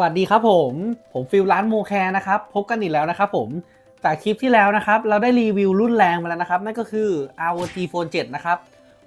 วัสดีครับผม ผมฟิลร้านโมแคร์นะครับ พบกันอีกแล้วนะครับผมจากคลิปที่แล้วนะครับ เราได้รีวิวรุ่นแรงมาแล้วนะครับ นั่นก็คือ ROG Phone 7 นะครับ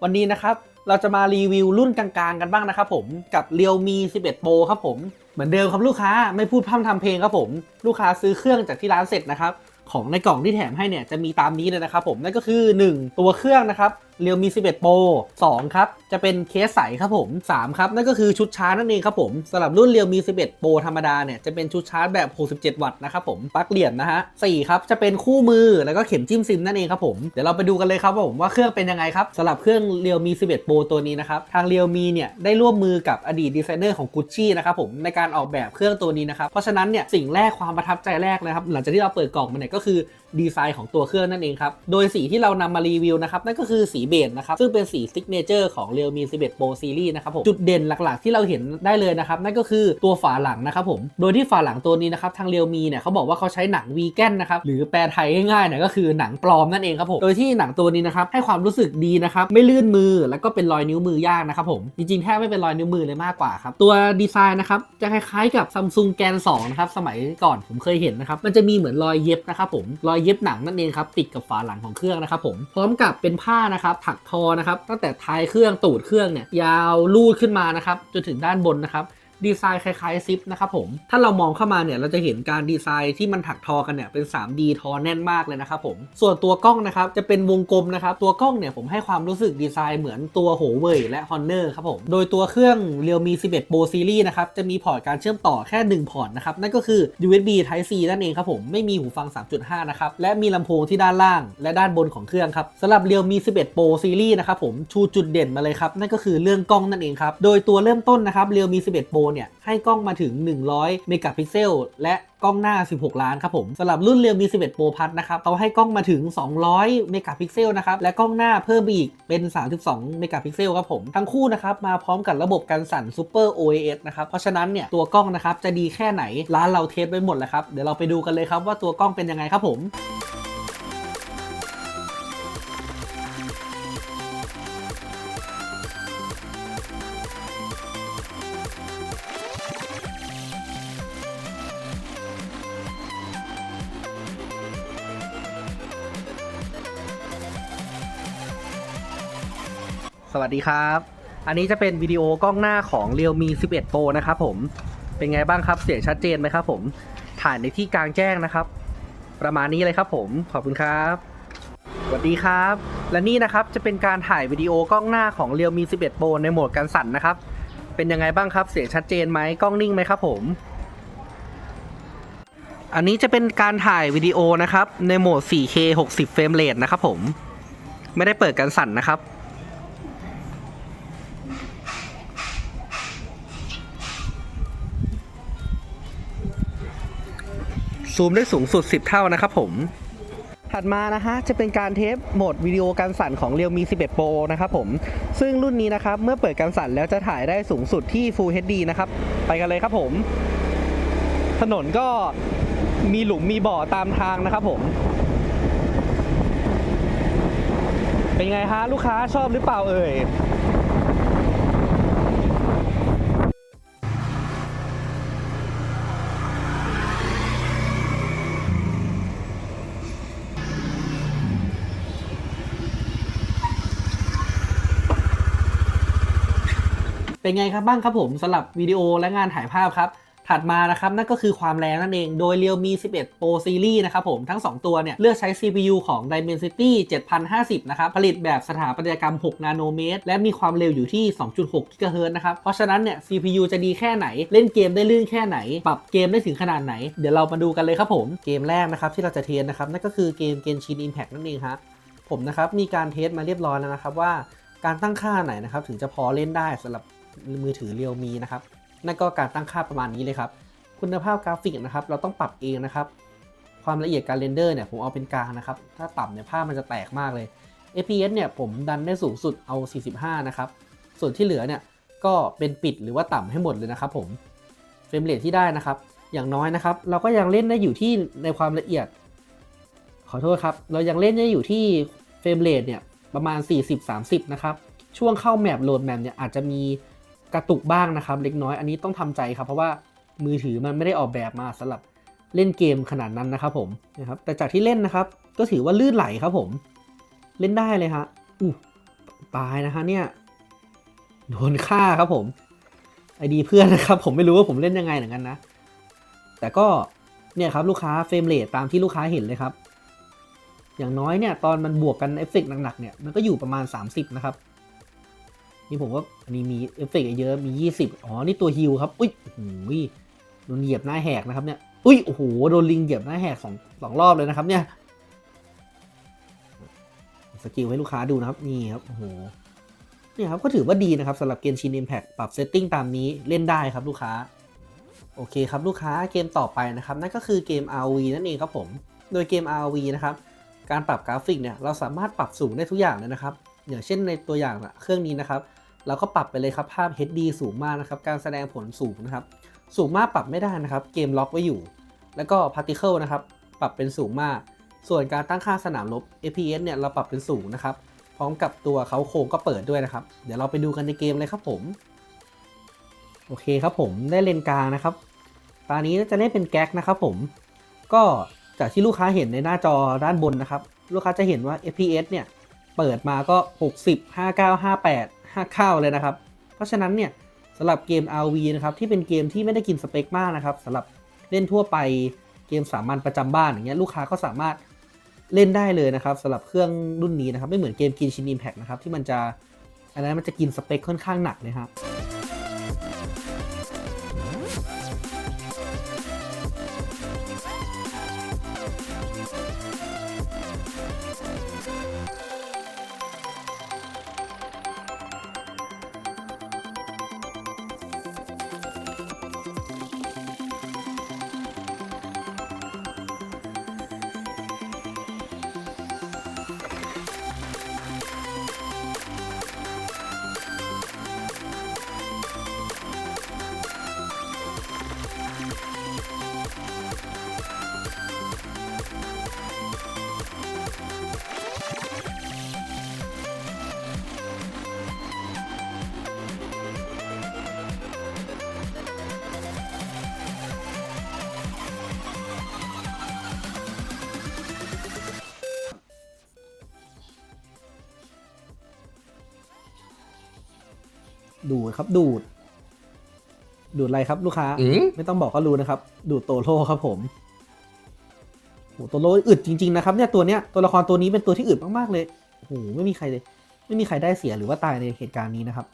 วันนี้นะครับเราจะมารีวิวรุ่นกลางๆ กันบ้างนะครับผมกับ Realme 11 Pro ครับผมเหมือนเดิมครับลูกค้าไม่พูดพร่ำทำเพลงครับผม ลูกค้าซื้อเครื่องจากที่ร้านเสร็จนะครับของในกล่องที่แถมให้เนี่ยจะมีตามนี้เลยนะครับผมนั่นก็คือ 1 ตัวเครื่องนะครับ Realme 11 Pro 2 ครับ จะเป็นเคสใสครับผม 3 ครับ นั่นก็คือชุดชาร์จนั่นเองครับผมสำหรับรุ่น Realme 11 Pro ธรรมดาเนี่ย จะเป็นชุดชาร์จแบบ 67 วัตต์นะครับผมปลั๊กเหรียญนะฮะ4ครับ จะเป็นคู่มือแล้วก็เข็มจิ้มซิมนั่นเองครับผม เดี๋ยวเราไปดูกันเลยครับผมว่าเครื่องเป็นยังไงครับสำหรับเครื่อง Realme 11 Pro ตัวนี้นะครับ ทาง Realme เนี่ยได้ร่วมมือกับอดีตดีไซเนอร์ของ Gucci นะครับผมในการออกแบบเครื่องตัวนี้นะครับ เพราะฉะนั้นเนี่ยสิ่งแรกความประทับใจแรกนะครับหลังจากที่เราเปิดกล่องมาเนี่ยก็คือดีไซน์ของตัวเครื่องนั่นเองครับโดยสีที่เรานำมารีวิวนะครับนั่นก็คือสีเบจนะครับซึ่งเป็นสีซิกเนเจอร์ของ Realme 11 Pro Series นะครับผมจุดเด่นหลักๆ ที่เราเห็นได้เลยนะครับนั่นก็คือตัวฝาหลังนะครับผมโดยที่ฝาหลังตัวนี้นะครับทาง Realme เนี่ยเขาบอกว่าเขาใช้หนังวีแกนนะครับหรือแปลไทยง่ายๆเนี่ยก็คือหนังปลอมนั่นเองครับผมโดยที่หนังตัวนี้นะครับให้ความรู้สึกดีนะครับไม่ลื่นมือแล้วก็เป็นรอยนิ้วมือยากนะครับผมจริงๆแทบไม่เป็นรอยนิ้วมือเลยมากกว่าครับตัวดีไซน์นะครับจะคล้ายๆกับ Samsung Gen 2นะครับสมัยก่อนผมเคยเห็นนะครับมันจะมีเหมือนรอยเย็บนะครับผมรอยเย็บหนังนั่นเองครับติดกับฝาหลังของเครื่องนะครับผมพร้อมกับเป็นผ้านะครับถักทอนะครับตั้งแต่ท้ายเครื่องตูดเครื่องเนี่ยยาวลูดขึ้นมานะครับจนถึงด้านบนนะครับ ดีไซน์คล้ายๆซิปนะครับผมถ้าเรามองเข้ามาเนี่ยเราจะเห็นการดีไซน์ที่มันถักทอกันเนี่ยเป็น 3D ทอแน่นมากเลยนะครับผมส่วนตัวกล้องนะครับจะเป็นวงกลมนะครับตัวกล้องเนี่ยผมให้ความรู้สึกดีไซน์เหมือนตัว Huawei และ Honor ครับผมโดยตัวเครื่อง Realme 11 Pro Series นะครับจะมีพอร์ตการเชื่อมต่อแค่ 1 พอร์ตนะครับนั่นก็คือ USB Type C นั่นเองครับผมไม่มีหูฟัง 3.5 นะครับและมีลำโพงที่ด้านล่าง และด้านบนของเครื่องครับสำหรับ Realme 11 Pro Series นะครับผมชูจุดเด่นมาเลยครับนั่นก็คือเรื่องกล้องนั่นเองครับโดยตัวเริ่มต้นนะครับ Realme 11 Pro เนี่ย ให้กล้องมาถึง 100 เมกะพิกเซล และกล้องหน้า 16 ล้านครับผมสำหรับรุ่น Realme 11 Pro Plus นะครับเขาให้กล้องมาถึง 200 เมกะพิกเซลนะครับ และกล้องหน้าเพิ่มไปอีกเป็น 32 เมกะพิกเซลครับผม ทั้งคู่นะครับ มาพร้อมกับระบบการสั่น Super OAS นะครับ เพราะฉะนั้นเนี่ย ตัวกล้องนะครับ จะดีแค่ไหน ร้านเราเทสไว้หมดแล้วครับ เดี๋ยวเราไปดูกันเลยครับว่าตัวกล้องเป็นยังไงครับผม วัสดีครับ อันนี้จะเป็นวิดีโอกล้องหน้าของ Realme 11 Pro นะครับผม เป็นไงบ้างครับ เสียงชัดเจนไหมครับผม ถ่ายในที่กลางแจ้งนะครับ ประมาณนี้เลยครับผม ขอบคุณครับ สวัสดีครับ และนี่นะครับจะเป็นการถ่ายวิดีโอกล้องหน้าของ Realme 11 Pro ในโหมดการสั่นนะครับ เป็นยังไงบ้างครับ เสียงชัดเจนไหมกล้องนิ่งไหมครับผม อันนี้จะเป็นการถ่ายวิดีโอนะครับในโหมด 4K 60 เฟรมเรทนะครับผม ไม่ได้เปิดการสั่นนะครับ ซูมได้สูงสุด 10 เท่านะครับผม ถัดมานะฮะจะเป็นการเทสโหมดวิดีโอการสั่นของ Realme 11 Pro นะครับผม ซึ่งรุ่นนี้นะครับเมื่อเปิดการสั่นแล้วจะถ่ายได้สูงสุดที่ Full HD นะครับ ไปกันเลยครับผม ถนนก็มีหลุมมีบ่อตามทางนะครับผม เป็นไงฮะลูกค้าชอบหรือเปล่าเอ่ย เป็นไงครับบ้างครับผมสำหรับวิดีโอและงานถ่ายภาพครับ ถัดมานะครับนั่นก็คือความแรงนั่นเองโดย Realme 11 Pro Series นะครับผมทั้ง 2 ตัวเนี่ย เลือกใช้ CPU ของ Dimensity 7050 นะครับ ผลิตแบบสถาปัตยกรรม 6 นาโนเมตร และมีความเร็วอยู่ที่ 2.6 GHz นะครับ เพราะฉะนั้นเนี่ย CPU จะดีแค่ไหน เล่นเกมได้ลื่นแค่ไหน ปรับเกมได้ถึงขนาดไหน เดี๋ยวเรามาดูกันเลยครับผมเกมแรกนะครับที่เราจะเทสนะครับนั่นก็คือเกม Genshin Impact นั่นเองครับผมนะครับมีการเทสมาเรียบร้อยแล้วนะครับว่าการตั้งค่าไหนนะครับถึงจะพอเล่นได้สำหรับ มือถือ Realme นะครับ นั่นก็การตั้งค่าประมาณนี้เลยครับ คุณภาพกราฟิกนะครับ เราต้องปรับเองนะครับ ความละเอียดการเรนเดอร์เนี่ยผมเอาเป็นกลางนะครับ ถ้าต่ำเนี่ยภาพมันจะแตกมากเลย FPS เนี่ยผมดันได้สูงสุดเอา 45 นะครับ ส่วนที่เหลือเนี่ยก็เป็นปิดหรือว่าต่ำให้หมดเลยนะครับผม เฟรมเรทที่ได้นะครับ อย่างน้อยนะครับ เราก็ยังเล่นได้อยู่ที่ในความละเอียด ขอโทษครับ เรายังเล่นได้อยู่ที่เฟรมเรทเนี่ยประมาณ 40-30 นะครับ ช่วงเข้าแมปโหลดแมปเนี่ยอาจจะมี กระตุกบ้างนะครับ เล็กน้อยอันนี้ต้องทำใจครับ เพราะว่ามือถือมันไม่ได้ออกแบบมาสำหรับเล่นเกมขนาดนั้นนะครับผมนะครับแต่จากที่เล่นนะครับ ก็ถือว่าลื่นไหลครับผม เล่นได้เลยฮะอู้ตายนะฮะเนี่ยโดนฆ่าครับผมไอดีเพื่อนนะครับ ผมไม่รู้ว่าผมเล่นยังไงเหมือนกันนะ แต่ก็เนี่ยครับลูกค้าเฟรมเรทตามที่ลูกค้าเห็นเลยครับ อย่างน้อยเนี่ยตอนมันบวกกันเอฟเฟกต์หนักๆเนี่ยมันก็อยู่ประมาณ 30 นะครับ นี่ผมว่าอันนี้มีเอฟเฟกต์เยอะมี 20 อ๋อ นี่ตัวฮิลครับ อุ้ยโอ้โหโดนเหยียบหน้าแหกนะครับเนี่ย อุ้ย โอ้โห โดนลิงเหยียบหน้าแหกสองสองรอบเลยนะครับเนี่ย สกิลให้ลูกค้าดูนะครับ นี่ครับ โอ้โห นี่ครับ ก็ถือว่าดีนะครับสำหรับเกมชิน Impact ปรับเซตติ้งตามนี้เล่นได้ครับลูกค้า โอเคครับลูกค้าเกมต่อไปนะครับ นั่นก็คือเกม Rv นั่นเองครับผม โดยเกม Rv นะครับ การปรับกราฟิกเนี่ย เราสามารถปรับสูงได้ทุกอย่างเลยนะครับ อย่างเช่นในตัวอย่างเครื่องนี้นะครับ เราก็ปรับไปเลยครับภาพ HD สูงมากนะครับ การแสดงผลสูงนะครับ สูงมากปรับไม่ได้นะครับ เกมล็อกไว้อยู่ แล้วก็ Particle นะครับ ปรับเป็นสูงมาก ส่วนการตั้งค่าสนามรบ FPS เนี่ยเราปรับเป็นสูงนะครับ พร้อมกับตัวเขาโครงก็เปิดด้วยนะครับ เดี๋ยวเราไปดูกันในเกมเลยครับผม โอเคครับผมได้เลนกลางนะครับ ตอนนี้จะเล่นเป็นแก๊กนะครับผม ก็จากที่ลูกค้าเห็นในหน้าจอด้านบนนะครับ ลูกค้าจะเห็นว่า FPS เนี่ย เปิดมาก็ 60 59 58 5เข้าเลยนะครับ เพราะฉะนั้นเนี่ยสำหรับเกม RV นะครับที่เป็นเกมที่ไม่ได้กินสเปคมากนะครับสำหรับเล่นทั่วไปเกมสามัญประจำบ้านอย่างเงี้ยลูกค้าก็สามารถเล่นได้เลยนะครับสำหรับเครื่องรุ่นนี้นะครับไม่เหมือนเกมกินชิน Impact นะครับที่มันจะอันนั้นมันจะกินสเปคค่อนข้างหนักเลยครับ ดูดครับดูด ดูดอะไรครับ ลูกค้าอืมไม่ต้องบอกก็รู้นะครับ ดูดโตโร่ครับผมโหโตโร่อึดจริง ๆ นะครับเนี่ยตัวเนี้ยตัวละครตัวนี้เป็นตัวที่อึดมากๆเลยโอ้โหไม่มีใครเลย ไม่มีใครได้เสียหรือว่าตายในเหตุการณ์นี้นะครับ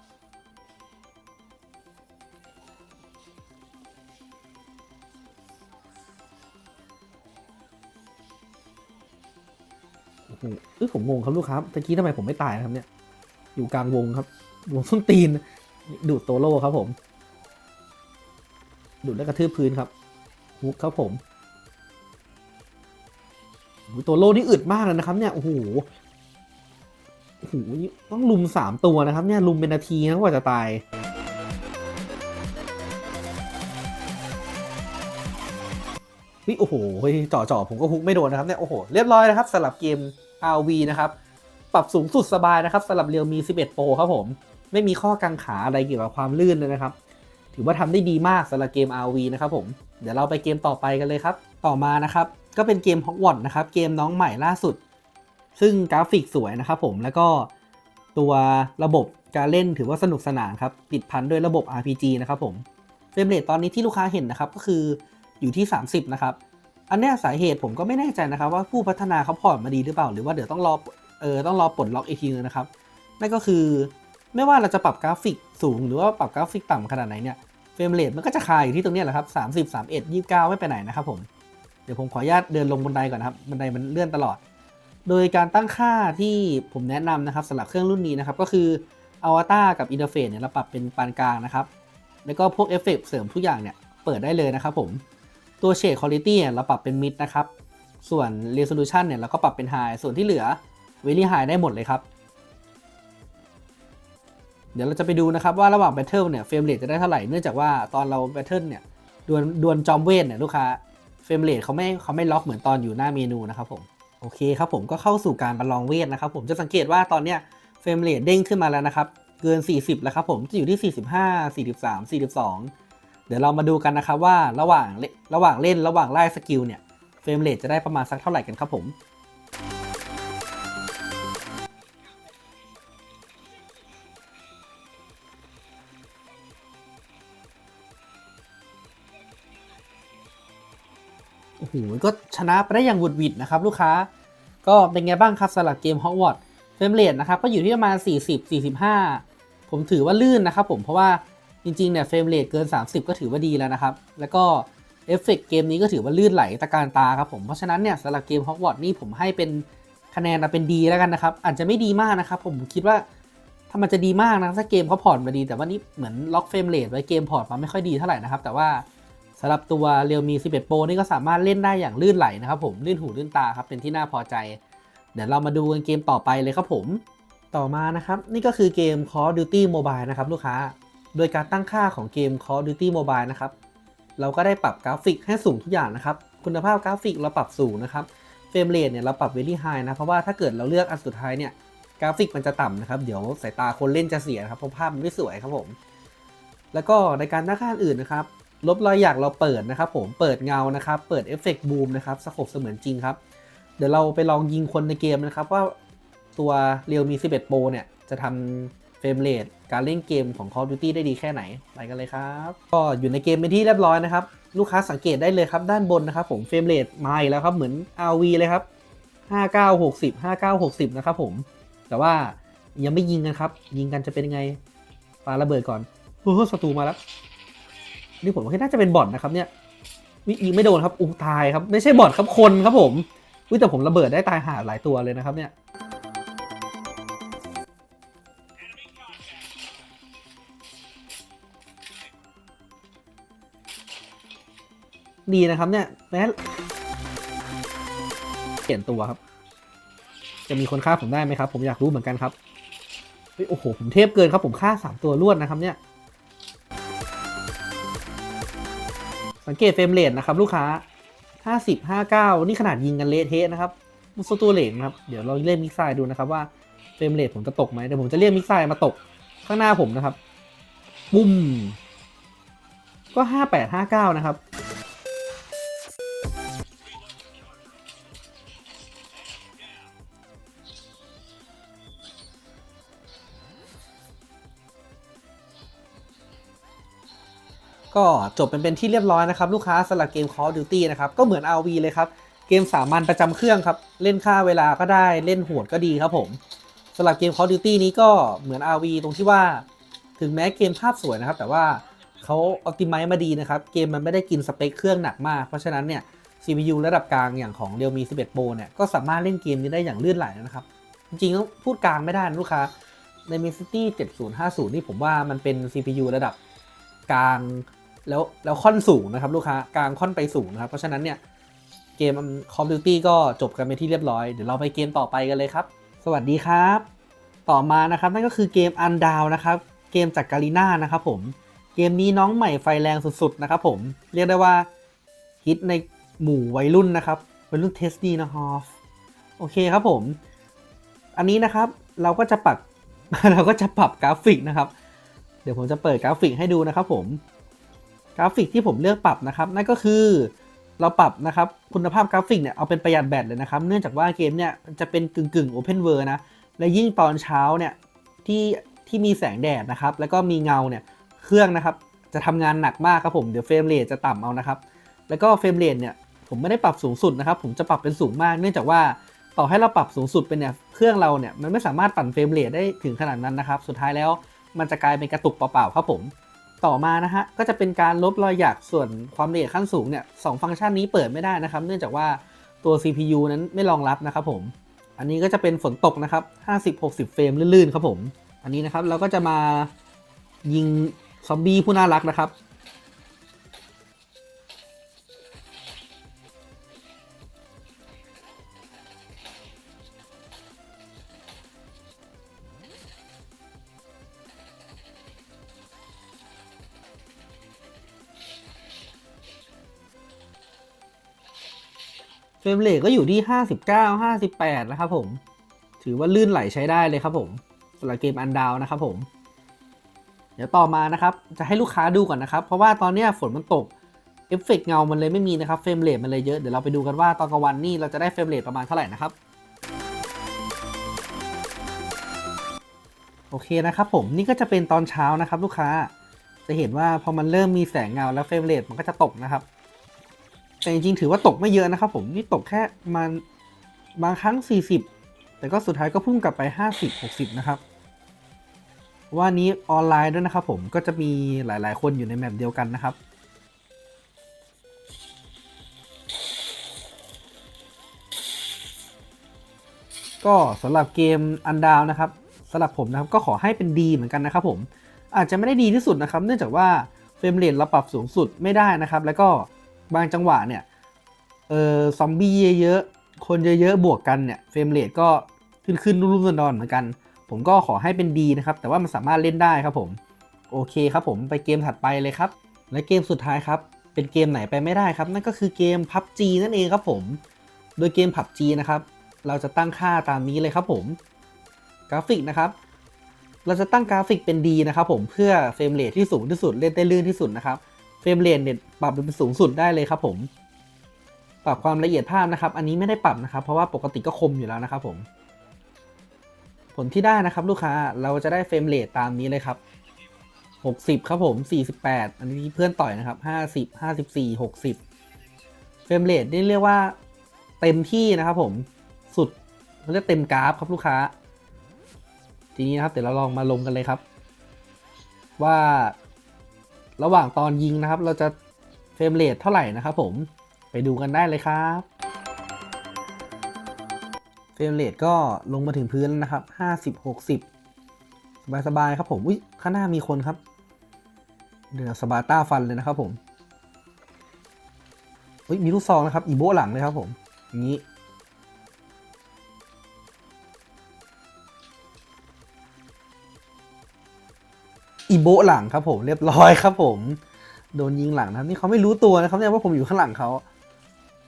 โอ้โหเอ้ยผมงงครับลูกค้าตะกี้ทำไมผมไม่ตายนะครับเนี่ย อยู่กลางวงครับ วงส้นตีน ดูดโตโร่ครับผม ดูดแล้วกระทืบพื้นครับฮุกครับผมโอ้โหโตโรนี่อึดมากเลยนะครับ เนี่ยโอ้โหโอ้โหต้องลุมสามตัวนะครับ เนี่ยลุมเป็นนาทีนะกว่าจะตายวิโอ้โหจ่อจ่อผมก็ฮุกไม่โดนนะครับเนี่ยโอ้โหเรียบร้อยนะครับสำหรับเกม RV นะครับ ปรับสูงสุดสบายนะครับสำหรับเรียวมี 11 Pro ครับผม ไม่มีข้อกังขาอะไรเกี่ยวกับความลื่นเลยนะครับ ถือว่าทำได้ดีมากสำหรับเกม RV นะครับผม เดี๋ยวเราไปเกมต่อไปกันเลยครับ ต่อมานะครับ ก็เป็นเกม Hogwarts นะครับ เกมน้องใหม่ล่าสุด ซึ่งกราฟิกสวยนะครับผม แล้วก็ตัวระบบการเล่นถือว่าสนุกสนานครับ ติดพันด้วยระบบ RPG นะครับผมเฟรมเรทตอนนี้ที่ลูกค้าเห็นนะครับ ก็คืออยู่ที่ 30 นะครับ อันนี้สาเหตุผมก็ไม่แน่ใจนะครับ ว่าผู้พัฒนาเขาพอร์ตมาดีหรือเปล่า หรือว่าเดี๋ยวต้องรอ เออต้องรอปลดล็อกอีกทีนึงนะครับ นั่นก็คือ ไม่ว่าเราจะปรับกราฟิกสูงหรือว่าปรับกราฟิกต่ำขนาดไหนเนี่ยเฟรมเรทมันก็จะคาอยู่ที่ตรงนี้แหละครับ30 31 29 ไม่ไปไหนนะครับผมเดี๋ยวผมขออนุญาตเดินลงบันไดก่อนนะครับบันไดมันเลื่อนตลอด โดยการตั้งค่าที่ผมแนะนำนะครับสำหรับเครื่องรุ่นนี้นะครับก็คืออวตารกับอินเทอร์เฟซเนี่ยเราปรับเป็นปานกลางนะครับแล้วก็พวกเอฟเฟกต์เสริมทุกอย่างเนี่ยเปิดได้เลยนะครับผมตัวเฉดคุณภาพเนี่ยเราปรับเป็นมิดนะครับส่วน resolution เนี่ยเราก็ปรับเป็น high ส่วนที่เหลือ very high ได้หมดเลยครับ เดี๋ยวเราจะไปดูนะครับว่าระหว่าง battle เนี่ยเฟรมเรทจะได้เท่าไหร่เนื่องจากว่าตอนเรา battle เนี่ยดวลดวลจอมเวทเนี่ยลูกค้าเฟรมเรทเขาไม่เขาไม่ล็อกเหมือนตอนอยู่หน้าเมนูนะครับผมโอเคครับผมก็เข้าสู่การประลองเวทนะครับผมจะสังเกตว่าตอนเนี้ยเฟรมเรทเด้งขึ้นมาแล้วนะครับเกิน 40 แล้วครับผมจะอยู่ที่ 45 43 42 เดี๋ยวเรามาดูกันนะครับว่าระหว่างระหว่างเล่นระหว่างไล่สกิลเนี่ยเฟรมเรทจะได้ประมาณสักเท่าไหร่กันครับผม อ้โหก็ชนะไปได้อย่างหวุดหวิดนะครับลูกค้า ก็เป็นไงบ้างครับสำหรับเกมฮอกวอตส์เฟรมเรทนะครับก็อยู่ที่ประมาณ 40 45 ผมถือว่าลื่นนะครับผมเพราะว่าจริงๆเนี่ยเฟรมเรทเกิน 30 ก็ถือว่าดีแล้วนะครับ แล้วก็เอฟเฟกต์เกมนี้ก็ถือว่าลื่นไหลตะการตาครับผม เพราะฉะนั้นเนี่ยสำหรับเกมฮอกวอตส์นี่ผมให้เป็นคะแนนเป็นดีแล้วกันนะครับ อาจจะไม่ดีมากนะครับ ผมคิดว่าถ้ามันจะดีมากนะถ้าเกมเขาพอร์ตมาดี แต่ว่านี่เหมือนล็อกเฟรมเรทไว้เกมพอร์ตมาไม่ค่อยดีเท่าไหร่นะครับ แต่ว่า สำหรับตัว Realme 11 Pro นี่ก็สามารถเล่นได้อย่างลื่นไหลนะครับผมลื่นหูลื่นตาครับเป็นที่น่าพอใจ เดี๋ยวเรามาดูกันเกมต่อไปเลยครับผมต่อมานะครับ นี่ก็คือเกม Call of Duty Mobile นะครับลูกค้า โดยการตั้งค่าของเกม Call of Duty Mobile นะครับเราก็ได้ปรับกราฟิกให้สูงทุกอย่างนะครับคุณภาพกราฟิกเราปรับสูงนะครับเฟรมเรทเนี่ยเราปรับ Very High นะเพราะว่าถ้าเกิดเราเลือกอันสุดท้ายเนี่ยกราฟิกมันจะต่ำนะครับ เดี๋ยวสายตาคนเล่นจะเสียนะครับเพราะภาพมันไม่สวยครับผม แล้วก็ในการตั้งค่าอื่นนะครับ ลบรอยหยักเราเปิดนะครับผมเปิดเงานะครับ เปิดเอฟเฟกต์บูมนะครับสโคปเสมือนจริงครับ เดี๋ยวเราไปลองยิงคนในเกมนะครับว่าตัว Realme 11 Pro เนี่ย จะทำเฟรมเรทการเล่นเกมของ Call of Duty ได้ดีแค่ไหน ไปกันเลยครับ ก็อยู่ในเกมเป็นที่เรียบร้อยนะครับ ลูกค้าสังเกตได้เลยครับ ด้านบนนะครับผมเฟรมเรทมาอีกแล้วครับ เหมือน RV เลยครับ 5960 5960 นะครับผม แต่ว่ายังไม่ยิงกันครับ ยิงกันจะเป็นยังไงปาระเบิดก่อนโอ้โหศัตรูมาแล้ว นี่ผมว่าน่าจะเป็นบอทนะครับเนี่ยวิยิงไม่โดนครับอู้ตายครับ ไม่ใช่บอทครับคนครับผมวิแต่ผมระเบิดได้ตายหาหลายตัวเลยนะครับเนี่ยดีนะครับเนี่ยแม้เปลี่ยนตัวครับ จะมีคนฆ่าผมได้ไหมครับ ผมอยากรู้เหมือนกันครับโอ้โหผมเทพเกินครับ ผมฆ่าสามตัวรวดนะครับเนี่ย สังเกตเฟรมเรทนะครับลูกค้า 50 59 นี่ขนาดยิงกันเละเทะนะครับมุสตัวเลนะครับ เดี๋ยวเราเล่นมิกไซด์ดูนะครับว่าเฟรมเรทผมจะตกไหมเดี๋ยวผมจะเรียกมิกไซด์มาตกข้างหน้าผมนะครับปุ้ม ก็ 58 59 นะครับ ก็จบเป็นเป็นที่เรียบร้อยนะครับ ลูกค้าสำหรับเกม Call of Duty นะครับ ก็เหมือน RV เลยครับ เกมสามัญประจำเครื่องครับ เล่นค่าเวลาก็ได้เล่นโหดก็ดีครับผมสำหรับเกม Call of Duty นี้ก็เหมือน RV ตรงที่ว่า ถึงแม้เกมภาพสวยนะครับ แต่ว่าเขาอ p t i m i z e มาดีนะครับ เกมมันไม่ได้กินสเปคเครื่องหนักมาก เพราะฉะนั้นเนี่ย CPU ระดับกลางอย่างของ Realme 11 Pro เนี่ยก็สามารถเล่นเกมนี้ได้อย่างลื่นไหลนะครับ จริงๆต้องพูดกลางไม่ได้นะลูกค้าใน m i s t y 7050 นี่ผมว่ามันเป็น CPU ระดับกลาง แล้วแล้วค่อนสูงนะครับลูกค้ากลางค่อนไปสูงนะครับ เพราะฉะนั้นเนี่ยเกม Call of Duty ก็จบกันไปที่เรียบร้อย เดี๋ยวเราไปเกมต่อไปกันเลยครับ สวัสดีครับ ต่อมานะครับนั่นก็คือเกม Undown นะครับเกมจากกาลิน่านะครับผมเกมนี้น้องใหม่ไฟแรงสุดๆนะครับผมเรียกได้ว่าฮิตในหมู่วัยรุ่นนะครับวัยรุ่นเทสดีนะฮอฟโอเคครับผม อันนี้นะครับเราก็จะปรับเราก็จะปรับกราฟิกนะครับ เดี๋ยวผมจะเปิดกราฟิกให้ดูนะครับผม กราฟิกที่ผมเลือกปรับนะครับนั่นก็คือเราปรับนะครับคุณภาพกราฟิกเนี่ยเอาเป็นประหยัดแบตเลยนะครับ เนื่องจากว่าเกมเนี่ยจะเป็นกึ่งกึ่งโอเพนเวอร์นะ และยิ่งตอนเช้าเนี่ยที่ที่มีแสงแดดนะครับ แล้วก็มีเงาเนี่ยเครื่องนะครับจะทำงานหนักมากครับผมเดี๋ยวเฟรมเรทจะต่ำเอานะครับ แล้วก็เฟรมเรทเนี่ยผมไม่ได้ปรับสูงสุดนะครับ ผมจะปรับเป็นสูงมาก เนื่องจากว่าต่อให้เราปรับสูงสุดเป็นเนี่ยเครื่องเราเนี่ยมันไม่สามารถปั่นเฟรมเรทได้ถึงขนาดนั้นนะครับ สุดท้ายแล้วมันจะกลายเป็นกระตุกเปล่าๆครับผม ต่อมานะฮะก็จะเป็นการลบรอยหยักส่วนความละเอียดขั้นสูงเนี่ยสองฟังก์ชันนี้เปิดไม่ได้นะครับ เนื่องจากว่าตัว CPU นั้นไม่รองรับนะครับผม อันนี้ก็จะเป็นฝนตกนะครับ50-60 เฟรมลื่นๆครับผม อันนี้นะครับเราก็จะมายิงซอมบี้ผู้น่ารักนะครับ เฟรมเรทก็อยู่ที่ 59 58 นะครับผม ถือว่าลื่นไหลใช้ได้เลยครับผมสำหรับเกมอันดาวนะครับผม เดี๋ยวต่อมานะครับ จะให้ลูกค้าดูก่อนนะครับ เพราะว่าตอนนี้ฝนมันตก เอฟเฟกต์เงามันเลยไม่มีนะครับ เฟรมเรทมันเลยเยอะ เดี๋ยวเราไปดูกันว่าตอนกลางวันนี่เราจะได้เฟรมเรทประมาณเท่าไหร่นะครับ โอเคนะครับผม นี่ก็จะเป็นตอนเช้านะครับ ลูกค้า จะเห็นว่าพอมันเริ่มมีแสงเงาแล้วเฟรมเรทมันก็จะตกนะครับ แต่จริงๆถือว่าตกไม่เยอะนะครับผมนี่ตกแค่มันบางครั้ง 40 แต่ก็สุดท้ายก็พุ่งกลับไป 50-60 นะครับ ว่านี้ออนไลน์ด้วยนะครับผมก็จะมีหลาย ๆ คนอยู่ในแมปเดียวกันนะครับก็สำหรับเกมอันดาวนะครับสำหรับผมนะครับก็ขอให้เป็นดีเหมือนกันนะครับผมอาจจะไม่ได้ดีที่สุดนะครับ เนื่องจากว่าเฟรมเรทเราปรับสูงสุดไม่ได้นะครับ แล้วก็ บางจังหวะเนี่ยเออซอมบี้เยอะๆ คนเยอะๆ บวกกันเนี่ยเฟรมเรทก็ขึ้นขึ้นรุ่มๆดอนๆเหมือนกัน ผมก็ขอให้เป็นดีนะครับ แต่ว่ามันสามารถเล่นได้ครับผม โอเคครับผมไปเกมถัดไปเลยครับ และเกมสุดท้ายครับ เป็นเกมไหนไปไม่ได้ครับ นั่นก็คือเกม PUBG นั่นเองครับผม โดยเกม PUBG นะครับ เราจะตั้งค่าตามนี้เลยครับผม กราฟิกนะครับ เราจะตั้งกราฟิกเป็นดีนะครับผมเพื่อเฟรมเรทที่สูงที่สุดเล่นได้ลื่นที่สุดนะครับเฟรมเรทเนี่ย ปรับเป็นสูงสุดได้เลยครับผม ปรับความละเอียดภาพนะครับ อันนี้ไม่ได้ปรับนะครับ เพราะว่าปกติก็คมอยู่แล้วนะครับผม ผลที่ได้นะครับ ลูกค้าเราจะได้เฟรมเรทตามนี้เลยครับ60 ครับผม 48 อันนี้เพื่อนต่อยนะครับ 50 54 60 เฟรมเรทนี่เรียกว่าเต็มที่นะครับผมสุดเขาเรียกเต็มกราฟครับลูกค้า ทีนี้นะครับเดี๋ยวเราลองมาลงกันเลยครับ ว่าระหว่างตอนยิงนะครับ เราจะ เฟรมเรทเท่าไหร่นะครับผมไปดูกันได้เลยครับเฟรมเรทก็ลงมาถึงพื้นแล้วนะครับ 50 60 สบายๆครับผมอุ้ยข้างหน้ามีคนครับ เดือสบาต้าฟันเลยนะครับผมอุ้ยมีลูกซองนะครับ อีโบหลังเลยครับผมอย่างนี้อีโบหลังครับผมเรียบร้อยครับผม โดนยิงหลังนะครับนี่เขาไม่รู้ตัวนะครับเนี่ยว่าผมอยู่ข้างหลังเขา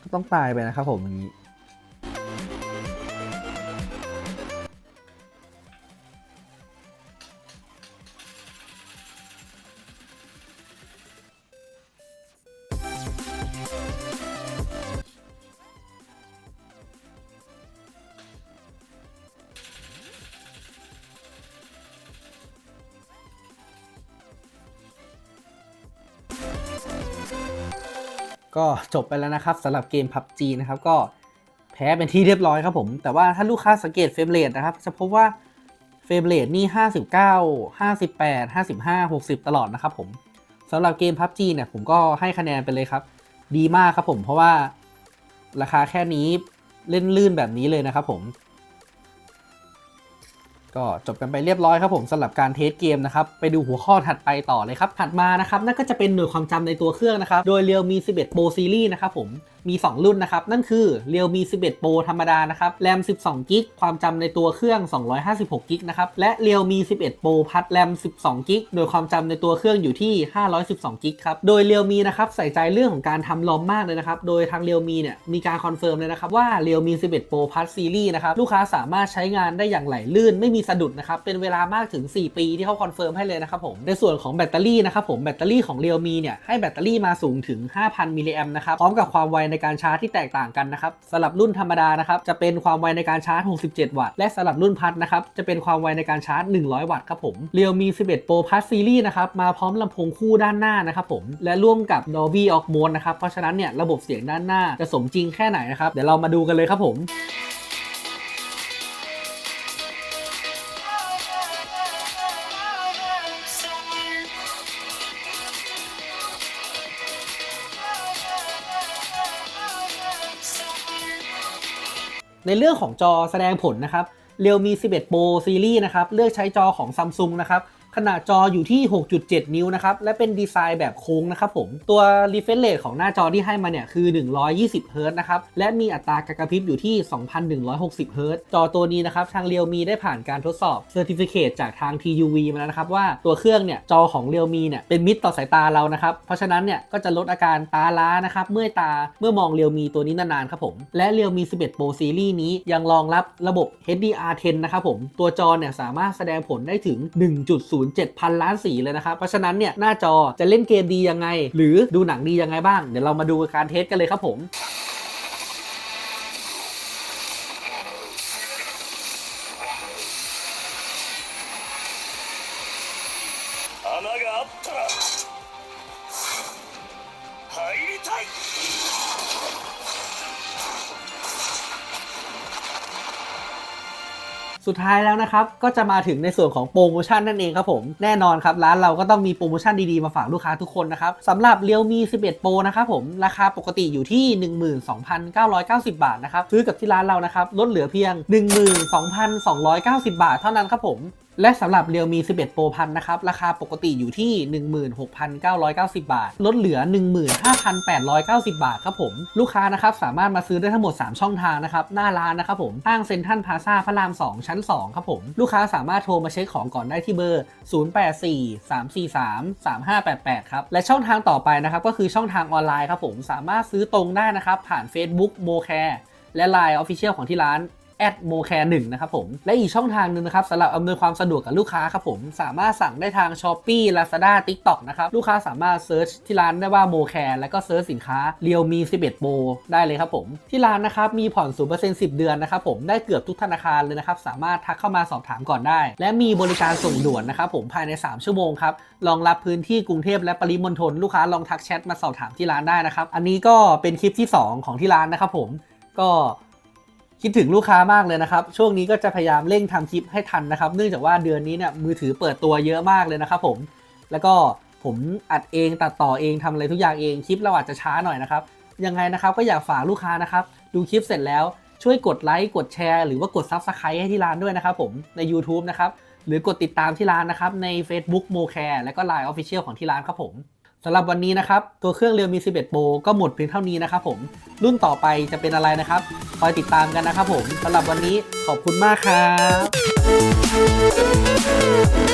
ก็ต้องตายไปนะครับผมอย่างนี้ ก็จบไปแล้วนะครับสำหรับเกม PUBG นะครับก็แพ้เป็นที่เรียบร้อยครับผม แต่ว่าถ้าลูกค้าสังเกตเฟรมเรทนะครับ จะพบว่าเฟรมเรทนี่ 59 58 55 60 ตลอดนะครับผมสำหรับเกม PUBG เนี่ยผมก็ให้คะแนนไปเลยครับ ดีมากครับผมเพราะว่าราคาแค่นี้เล่นลื่นแบบนี้เลยนะครับผม ก็จบกันไปเรียบร้อยครับผมสำหรับการเทสเกมนะครับ ไปดูหัวข้อถัดไปต่อเลยครับ ถัดมานะครับ นั่นก็จะเป็นหน่วยความจำในตัวเครื่องนะครับ โดย Realme 11 Pro Series นะครับผมมี 2 รุ่นนะครับ นั่นคือ Realme 11 Pro ธรรมดานะครับ RAM 12 g b ความจำในตัวเครื่อง 256 g b นะครับและ Realme 11 Pro พัด RAM 12 g b โดยความจำในตัวเครื่องอยู่ที่ 512 g b ครับโดย Realme นะครับใส่ใจเรื่องของการทำลอมมากเลยนะครับโดยทาง Realme เนี่ยมีการคอนเฟิร์มเลยนะครับว่า Realme 11 Pro Plus Series นะครับลูกค้าสามารถใช้งานได้อย่างไหลลื่นไม่มีสะดุดนะครับเป็นเวลามากถึง 4 ปีที่เขาคอนเฟิร์มให้เลยนะครับผมในส่วนของแบตเตอรี่นะครับผมแบตเตอรี่ของ Realme เนี่ยให้แบตเตอรี่มาสูงถึง 5,000 มิลลิแอมนะครับพร้อมกับความไวในการชาร์จที่แตกต่างกันนะครับสำหรับรุ่นธรรมดานะครับจะเป็นความไวในการชาร์จ 67 วัตต์และสำหรับรุ่นพัดนะครับจะเป็นความไวในการชาร์จ 100 วัตต์ครับผม Realme 11 Pro Plus Series นะครับมาพร้อมลำโพงคู่ด้านหน้านะครับผมและร่วมกับ Dolby Atmos นะครับเพราะฉะนั้นเนี่ยระบบเสียงด้านหน้าจะสมจริงแค่ไหนนะครับเดี๋ยวเรามาดูกันเลยครับผม ในเรื่องของจอแสดงผลนะครับเรียวมี 11 Pro Series นะครับเลือกใช้จอของ Samsung นะครับ ขนาดจออยู่ที่ 6.7 นิ้วนะครับ และเป็นดีไซน์แบบโค้งนะครับผม ตัว refresh rate ของหน้าจอที่ให้มาเนี่ยคือ 120 Hz นะครับ และมีอัตราการกระพริบอยู่ที่ 2,160 Hz จอตัวนี้นะครับ ทาง Realme ได้ผ่านการทดสอบ Certificate จากทาง TUV มาแล้วนะครับว่าตัวเครื่องเนี่ยจอของ Realme เนี่ยเป็นมิตรต่อสายตาเรานะครับ เพราะฉะนั้นเนี่ยก็จะลดอาการตาล้านะครับเมื่อยตาเมื่อมอง Realme ตัวนี้นานๆครับผม และ Realme 11 Pro Series นี้ยังรองรับระบบ HDR10 นะครับผม ตัวจอเนี่ยสามารถแสดงผลได้ถึง 1.0 7,000 ล้านสีเลยนะครับ เพราะฉะนั้นเนี่ยหน้าจอจะเล่นเกมดียังไง หรือดูหนังดียังไงบ้าง เดี๋ยวเรามาดูการเทสกันเลยครับผม 穴があったら入りたい สุดท้ายแล้วนะครับ ก็จะมาถึงในส่วนของโปรโมชั่นนั่นเองครับผม แน่นอนครับ ร้านเราก็ต้องมีโปรโมชั่นดีๆ มาฝากลูกค้าทุกคนนะครับสำหรับเรียวมี 11 Pro นะครับผม ราคาปกติอยู่ที่ 12,990 บาทนะครับ ซื้อกับที่ร้านเรานะครับ ลดเหลือเพียง 12,290 บาทเท่านั้นครับผม และสำหรับ Realme 11 Pro พันนะครับ ราคาปกติอยู่ที่ 16,990 บาท ลดเหลือ 15,890 บาทครับผม ลูกค้านะครับสามารถมาซื้อได้ทั้งหมด 3 ช่องทางนะครับ หน้าร้านนะครับผมห้างเซ็นทรัลพาซาพระราม 2 ชั้น 2 ครับผม ลูกค้าสามารถโทรมาเช็คของก่อนได้ที่เบอร์ 0843433588 ครับ และช่องทางต่อไปนะครับก็คือช่องทางออนไลน์ครับผม สามารถซื้อตรงได้นะครับผ่าน Facebook m o c a r e และ Line Official ของที่ร้าน แอดโมแคร์หนึ่งนะครับผม และอีกช่องทางหนึ่งนะครับสำหรับอำนวยความสะดวกกับลูกค้าครับผมสามารถสั่งได้ทาง s h อ p e e Lazada TikTok นะครับลูกค้าสามารถเซิร์ชที่ร้านได้ว่าโมแคร์แล้วก็เซิร์ชสินค้า Realme 11 Pro ได้เลยครับผม ที่ร้านนะครับมีผ่อน 0% 10 เดือนนะครับผมได้เกือบทุกธนาคารเลยนะครับสามารถทักเข้ามาสอบถามก่อนได้ และมีบริการส่งด่วนนะครับผมภายใน 3 ชั่วโมงครับรองรับพื้นที่กรุงเทพและปริมณฑลลูกค้าลองทักแชทมาสอบถามที่ร้านได้นะครับอันนี้ก็เป็นคลิปที่สองของที่ร้านนะครับผมก็ คิดถึงลูกค้ามากเลยนะครับ ช่วงนี้ก็จะพยายามเร่งทำคลิปให้ทันนะครับ เนื่องจากว่าเดือนนี้เนี่ยมือถือเปิดตัวเยอะมากเลยนะครับผม แล้วก็ผมอัดเองตัดต่อเองทำอะไรทุกอย่างเองคลิปเราอาจจะช้าหน่อยนะครับ ยังไงนะครับก็อยากฝากลูกค้านะครับ ดูคลิปเสร็จแล้วช่วยกดไลค์กดแชร์หรือว่ากด Subscribe ให้ที่ร้านด้วยนะครับผมใน YouTube นะครับหรือกดติดตามที่ร้านนะครับใน Facebook m o c a r e และก็ Line Official ของที่ร้านครับผม สำหรับวันนี้นะครับ ตัวเครื่องเรียวมี 11 โปรก็หมดเพียงเท่านี้นะครับผม รุ่นต่อไปจะเป็นอะไรนะครับ คอยติดตามกันนะครับผมสำหรับวันนี้ขอบคุณมากครับ